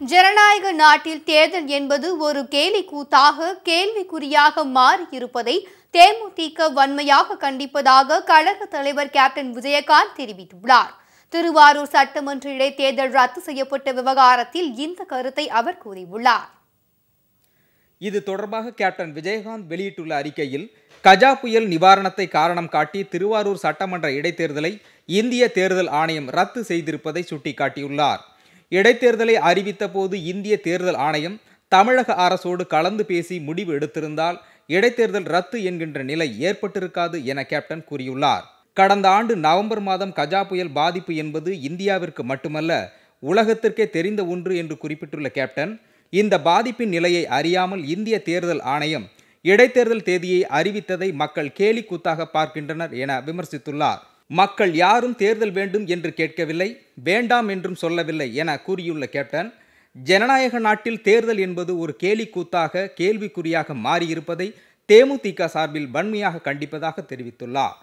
ஜனநாயக நாட்டில் தேர்தல் என்பது ஒரு கேலி கூத்தாக கேள்விக்குறியாக மாறியிருப்பதை தேமுதிக வன்மையாக கண்டிப்பதாக கழக தலைவர் கேப்டன் விஜயகாந்த் தெரிவித்துள்ளார். திருவாரூர் சட்டமன்ற இடைத்தேர்தல் ரத்து செய்யப்பட்ட விவகாரத்தில் இந்த கருத்தை அவர் கூறியுள்ளார். இது தொடர்பாக கேப்டன் விஜயகாந்த் வெளியிட்டுள்ள அறிக்கையில் கஜா புயல் நிவாரணத்தை காரணம் காட்டி திருவாரூர் சட்டமன்ற இடைத்தேர்தலை இந்திய தேர்தல் ஆணையம் ரத்து செய்திருப்பதை சுட்டிக்காட்டியுள்ளார். இடைத்தேர்தலை அறிவித்த போது இந்திய தேர்தல் ஆணையம் தமிழக அரசோடு கலந்து பேசி முடிவு எடுத்திருந்தால் இடைத்தேர்தல் ரத்து என்கின்ற நிலை ஏற்பட்டிருக்காது என கேப்டன் கூறியுள்ளார். கடந்த ஆண்டு நவம்பர் மாதம் கஜா புயல் பாதிப்பு என்பது இந்தியாவிற்கு மட்டுமல்ல உலகத்திற்கே தெரிந்த ஒன்று என்று குறிப்பிட்டுள்ள கேப்டன் இந்த பாதிப்பின் நிலையை அறியாமல் இந்திய தேர்தல் ஆணையம் இடைத்தேர்தல் தேதியை அறிவித்ததை மக்கள் கேலி கூத்தாக பார்க்கின்றனர் என விமர்சித்துள்ளார். மக்கள் யாரும் தேர்தல் வேண்டும் என்று கேட்கவில்லை வேண்டாம் என்றும் சொல்லவில்லை என கூறியுள்ள கேப்டன் ஜனநாயக நாட்டில் தேர்தல் என்பது ஒரு கேலி கூத்தாக கேள்விக்குறியாக மாறியிருப்பதை தேமுதிக சார்பில் வன்மையாக கண்டிப்பதாக தெரிவித்துள்ளார்.